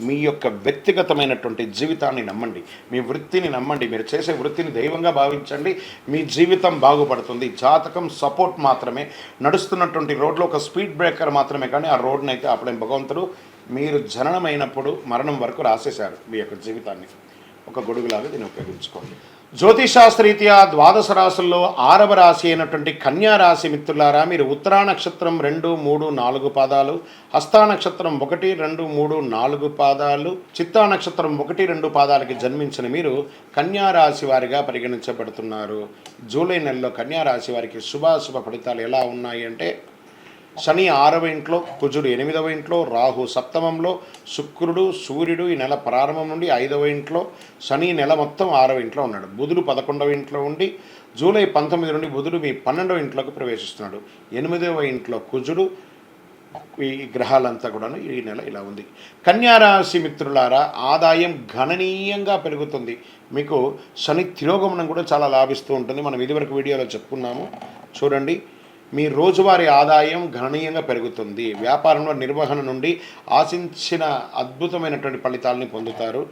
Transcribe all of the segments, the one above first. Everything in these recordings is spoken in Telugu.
మీ యొక్క వ్యక్తిగతమైనటువంటి జీవితాన్ని నమ్మండి. మీ వృత్తిని నమ్మండి. మీరు చేసే వృత్తిని దైవంగా భావించండి. మీ జీవితం బాగుపడుతుంది. జాతకం సపోర్ట్ మాత్రమే. నడుస్తున్నటువంటి రోడ్లో ఒక స్పీడ్ బ్రేకర్ మాత్రమే కానీ ఆ రోడ్ని అయితే అప్పుడే భగవంతుడు మీరు జననమైనప్పుడు మరణం వరకు రాసేశారు మీ యొక్క జీవితాన్ని. ఒక గొడుగులాగా దీన్ని ఉపయోగించుకోండి. జ్యోతిషాస్త్రీత్యా ద్వాదశ రాశుల్లో ఆరవ రాశి అయినటువంటి కన్యా రాశి మిత్రులారా మీరు ఉత్తరా నక్షత్రం రెండు మూడు నాలుగు పాదాలు హస్తా నక్షత్రం ఒకటి రెండు మూడు నాలుగు పాదాలు చిత్తా నక్షత్రం ఒకటి రెండు పాదాలకి జన్మించిన మీరు కన్యా రాశి వారిగా పరిగణించబడుతున్నారు. జూలై నెలలో కన్యా రాశి వారికి శుభాశుభ ఫలితాలు ఎలా ఉన్నాయి అంటే శని ఆరవ ఇంట్లో కుజుడు ఎనిమిదవ ఇంట్లో రాహు సప్తమంలో శుక్రుడు సూర్యుడు ఈ నెల ప్రారంభం నుండి ఐదవ ఇంట్లో శని నెల మొత్తం ఆరవ ఇంట్లో ఉన్నాడు. బుధుడు పదకొండవ ఇంట్లో ఉండి జూలై పంతొమ్మిది నుండి బుధుడు మీ పన్నెండవ ఇంట్లోకి ప్రవేశిస్తున్నాడు. ఎనిమిదవ ఇంట్లో కుజుడు ఈ గ్రహాలంతా కూడాను ఈ నెల ఇలా ఉంది. కన్యారాశి మిత్రులారా ఆదాయం గణనీయంగా పెరుగుతుంది. మీకు శని తిరోగమనం కూడా చాలా లాభిస్తూ ఉంటుంది. మనం ఇదివరకు వీడియోలో చెప్పుకున్నాము. చూడండి. మీ రోజువారీ ఆదాయం గణనీయంగా పెరుగుతుంది. వ్యాపారంలో నిర్వహణ నుండి ఆశించిన అద్భుతమైనటువంటి ఫలితాలని పొందుతారు.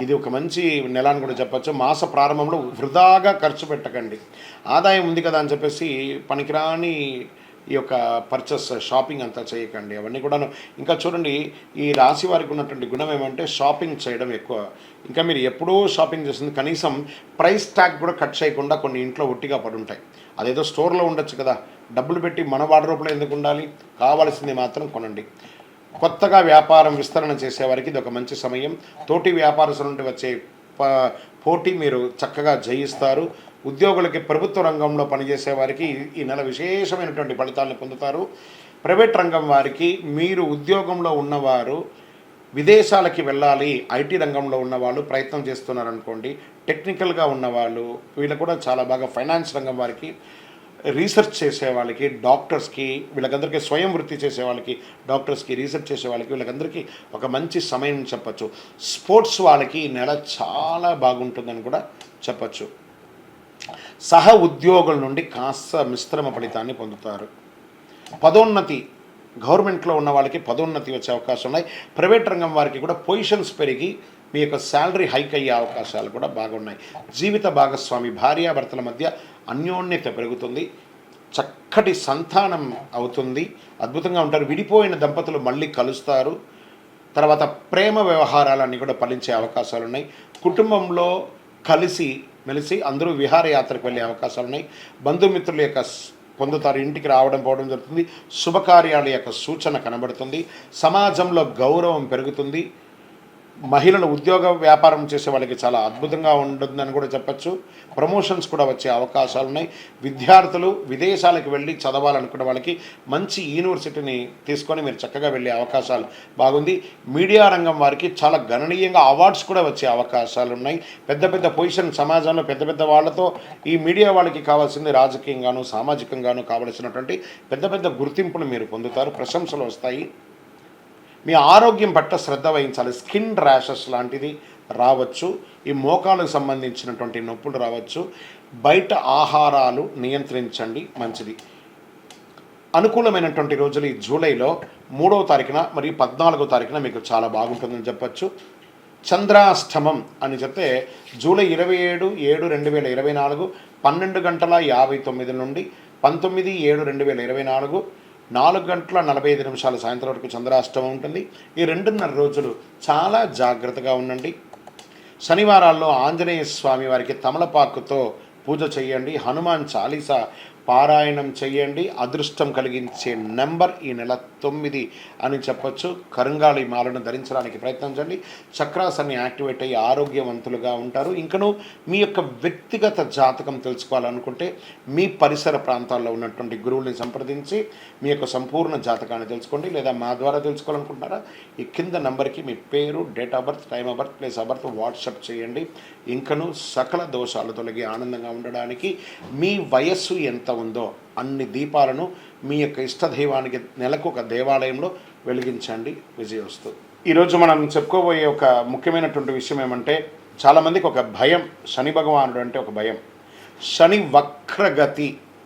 ఇది ఒక మంచి నెల అని కూడా చెప్పచ్చు. మాస ప్రారంభంలో వృధాగా ఖర్చు పెట్టకండి. ఆదాయం ఉంది కదా అని చెప్పేసి పనికిరాని ఈ యొక్క పర్చేస్ షాపింగ్ అంతా చేయకండి. అవన్నీ కూడాను ఇంకా చూడండి ఈ రాశి వారికి ఉన్నటువంటి గుణం ఏమంటే షాపింగ్ చేయడం ఎక్కువ. ఇంకా మీరు ఎప్పుడూ షాపింగ్ చేస్తుంది. కనీసం ప్రైస్ ట్యాగ్ కూడా కట్ చేయకుండా కొన్ని ఇంట్లో ఒట్టిగా పడి ఉంటాయి. అదేదో స్టోర్లో ఉండొచ్చు కదా. డబ్బులు పెట్టి మన వార్డ్రోబ్లో ఎందుకు ఉండాలి? కావాల్సింది మాత్రం కొనండి. కొత్తగా వ్యాపారం విస్తరణ చేసేవారికి ఇది ఒక మంచి సమయం. తోటి వ్యాపారస్తుల నుండి వచ్చే ప- పోటీ మీరు చక్కగా జయిస్తారు. ఉద్యోగులకి ప్రభుత్వ రంగంలో పనిచేసే వారికి ఈ- ఈ నెల విశేషమైనటువంటి ఫలితాలను పొందుతారు. ప్రైవేట్ రంగం వారికి మీరు ఉద్యోగంలో ఉన్నవారు విదేశాలకి వెళ్ళాలి ఐటీ రంగంలో ఉన్నవాళ్ళు ప్రయత్నం చేస్తున్నారనుకోండి టెక్నికల్గా ఉన్నవాళ్ళు వీళ్ళు కూడా చాలా బాగా ఫైనాన్స్ రంగం వారికి రీసెర్చ్ చేసే వాళ్ళకి డాక్టర్స్కి వీళ్ళకందరికీ స్వయం వృత్తి చేసే వాళ్ళకి డాక్టర్స్కి రీసెర్చ్ చేసే వాళ్ళకి వీళ్ళకందరికీ ఒక మంచి సమయం చెప్పచ్చు. స్పోర్ట్స్ వాళ్ళకి ఈ నెల చాలా బాగుంటుందని కూడా చెప్పచ్చు. సహ ఉద్యోగుల నుండి కాస్త మిశ్రమ ఫలితాన్ని పొందుతారు. పదోన్నతి గవర్నమెంట్లో ఉన్న వాళ్ళకి పదోన్నతి వచ్చే అవకాశం ఉన్నాయి. ప్రైవేట్ రంగం వారికి కూడా పొజిషన్స్ పెరిగి మీ యొక్క శాలరీ హైక్ అయ్యే అవకాశాలు కూడా బాగున్నాయి. జీవిత భాగస్వామి భార్యాభర్తల మధ్య అన్యోన్యత పెరుగుతుంది. చక్కటి సంతానం అవుతుంది. అద్భుతంగా ఉంటారు. విడిపోయిన దంపతులు మళ్ళీ కలుస్తారు. తర్వాత ప్రేమ వ్యవహారాలన్నీ కూడా ఫలించే అవకాశాలు ఉన్నాయి. కుటుంబంలో కలిసి మెలిసి అందరూ విహారయాత్రకు వెళ్ళే అవకాశాలు ఉన్నాయి. బంధుమిత్రుల యొక్క పొందుతారు. ఇంటికి రావడం పోవడం జరుగుతుంది. శుభకార్యాల యొక్క సూచన కనబడుతుంది. సమాజంలో గౌరవం పెరుగుతుంది. మహిళలు ఉద్యోగ వ్యాపారం చేసే వాళ్ళకి చాలా అద్భుతంగా ఉంటుందని కూడా చెప్పచ్చు. ప్రమోషన్స్ కూడా వచ్చే అవకాశాలు ఉన్నాయి. విద్యార్థులు విదేశాలకు వెళ్ళి చదవాలనుకున్న వాళ్ళకి మంచి యూనివర్సిటీని తీసుకొని మీరు చక్కగా వెళ్ళే అవకాశాలు బాగుంది. మీడియా రంగం వారికి చాలా గణనీయంగా అవార్డ్స్ కూడా వచ్చే అవకాశాలు ఉన్నాయి. పెద్ద పెద్ద పొజిషన్ సమాజంలో పెద్ద పెద్ద వాళ్ళతో ఈ మీడియా వాళ్ళకి కావాల్సింది రాజకీయంగాను సామాజికంగాను కావలసినటువంటి పెద్ద పెద్ద గుర్తింపును మీరు పొందుతారు. ప్రశంసలు వస్తాయి. మీ ఆరోగ్యం పట్ల శ్రద్ధ వహించాలి. స్కిన్ ర్యాషెస్ లాంటిది రావచ్చు. ఈ మోకాలకు సంబంధించినటువంటి నొప్పులు రావచ్చు. బయట ఆహారాలు నియంత్రించండి. మంచిది. అనుకూలమైనటువంటి రోజులు ఈ జూలైలో మూడవ తారీఖున మరియు పద్నాలుగో తారీఖున మీకు చాలా బాగుంటుందని చెప్పచ్చు. చంద్రాష్టమం అని చెప్తే జూలై ఇరవై ఏడు ఏడు రెండు వేల ఇరవై నాలుగు పన్నెండు గంటల యాభై తొమ్మిది నుండి పంతొమ్మిది ఏడు రెండు వేల ఇరవై నాలుగు నాలుగు గంటల నలభై ఐదు నిమిషాలు సాయంత్రం వరకు చంద్రాష్టమం ఉంటుంది. ఈ రెండున్నర రోజులు చాలా జాగ్రత్తగా ఉండండి. శనివారాల్లో ఆంజనేయ స్వామి వారికి తమలపాకుతో పూజ చేయండి. హనుమాన్ చాలీసా పారాయణం చేయండి అదృష్టం కలిగించే నెంబర్ ఈ నెల తొమ్మిది అని చెప్పొచ్చు. కరుంగాళి మాలను ధరించడానికి ప్రయత్నించండి చక్రాస్ అన్ని యాక్టివేట్ అయ్యి ఆరోగ్యవంతులుగా ఉంటారు. ఇంకను మీ యొక్క వ్యక్తిగత జాతకం తెలుసుకోవాలనుకుంటే మీ పరిసర ప్రాంతాల్లో ఉన్నటువంటి గురువుల్ని సంప్రదించి మీ యొక్క సంపూర్ణ జాతకాన్ని తెలుసుకోండి. లేదా మా ద్వారా తెలుసుకోవాలనుకుంటున్నారా? ఈ కింద నంబర్కి మీ పేరు date of birth time of birth place of birth WhatsApp చేయండి. ఇంకను సకల దోషాలు తొలగి ఆనందంగా ఉండడానికి మీ వయస్సు ఎంత ఉందో అన్ని దీపాలను మీ యొక్క ఇష్టదైవానికి నెలకు ఒక దేవాలయంలో వెలిగించండి. విజయోస్తు. ఈరోజు మనం చెప్పుకోబోయే ఒక ముఖ్యమైనటువంటి విషయం ఏమంటే చాలామందికి ఒక భయం శని భగవానుడు అంటే ఒక భయం. శని వక్రగతి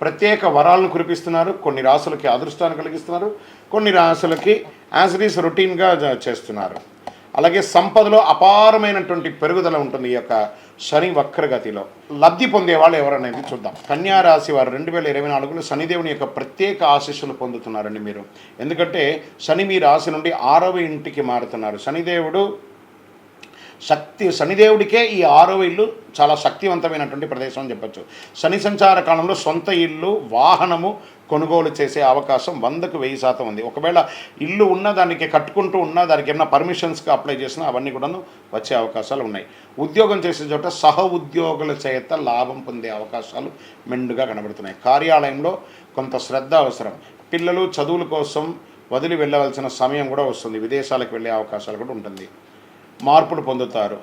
ప్రత్యేక వరాలను కురిపిస్తున్నారు. కొన్ని రాసులకి అదృష్టాన్ని కలిగిస్తున్నారు. కొన్ని రాసులకి యాజ్ ఇట్ ఈస్ రొటీన్గా చేస్తున్నారు. అలాగే సంపదలో అపారమైనటువంటి పెరుగుదల ఉంటుంది ఈ యొక్క శని వక్రగతిలో. లబ్ధి పొందే వాళ్ళు ఎవరనేది చూద్దాం. కన్యా రాశి వారు రెండు వేల ఇరవై నాలుగులో శనిదేవుని యొక్క ప్రత్యేక ఆశీస్సులు పొందుతున్నారండి మీరు. ఎందుకంటే శని మీ రాశి నుండి ఆరవ ఇంటికి మారుతున్నారు. శనిదేవుడు శక్తి శనిదేవుడికే ఈ ఆరవ ఇల్లు చాలా శక్తివంతమైనటువంటి ప్రదేశం అని చెప్పొచ్చు. శని సంచార కాలంలో సొంత ఇల్లు వాహనము కొనుగోలు చేసే అవకాశం వందకు వెయ్యి శాతం ఉంది. ఒకవేళ ఇల్లు ఉన్న దానికి కట్టుకుంటూ ఉన్నా దానికి ఏమైనా పర్మిషన్స్కి అప్లై చేసినా అవన్నీ కూడాను వచ్చే అవకాశాలు ఉన్నాయి. ఉద్యోగం చేసే చోట సహ ఉద్యోగుల చేత లాభం పొందే అవకాశాలు మెండుగా కనబడుతున్నాయి. కార్యాలయంలో కొంత శ్రద్ధ అవసరం. పిల్లలు చదువుల కోసం వదిలి వెళ్ళవలసిన సమయం కూడా వస్తుంది. విదేశాలకు వెళ్ళే అవకాశాలు కూడా ఉంటుంది. మార్పులు పొందుతారు.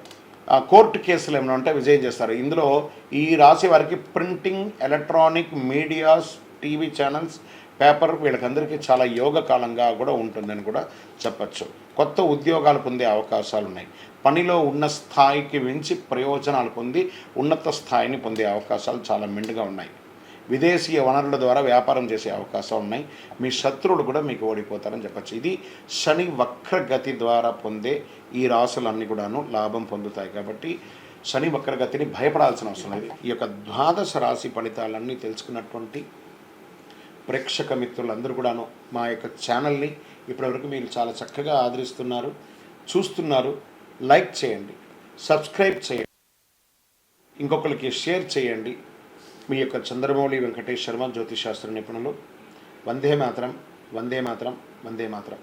కోర్టు కేసులు ఏమైనా ఉంటే విజయం చేస్తారు. ఇందులో ఈ రాశి వారికి printing electronic medias TV channels paper వీళ్ళకందరికీ చాలా యోగ కాలంగా కూడా ఉంటుందని కూడా చెప్పచ్చు. కొత్త ఉద్యోగాలు పొందే అవకాశాలు ఉన్నాయి పనిలో ఉన్న స్థాయికి మించి ప్రయోజనాలు పొంది ఉన్నత స్థాయిని పొందే అవకాశాలు చాలా మెండుగా ఉన్నాయి. విదేశీయ వనరుల ద్వారా వ్యాపారం చేసే అవకాశం ఉన్నాయి. మీ శత్రువులు కూడా మీకు ఓడిపోతారని చెప్పచ్చు. ఇది శని వక్రగతి ద్వారా పొందే ఈ రాసులన్నీ కూడాను లాభం పొందుతాయి కాబట్టి శని వక్రగతిని భయపడాల్సిన అవసరం లేదు. ఈ యొక్క ద్వాదశ రాశి ఫలితాలన్నీ తెలుసుకున్నటువంటి ప్రేక్షక మిత్రులందరూ కూడాను మా యొక్క ఛానల్ని ఇప్పటివరకు మీరు చాలా చక్కగా ఆదరిస్తున్నారు. చూస్తున్నారు. లైక్ చేయండి. సబ్స్క్రైబ్ చేయండి. ఇంకొకరికి షేర్ చేయండి. మీ యొక్క చంద్రమౌళి వెంకటేష్ శర్మ జ్యోతిశాస్త్ర నిపుణులు. వందే మాత్రం వందే మాత్రం వందే మాత్రం.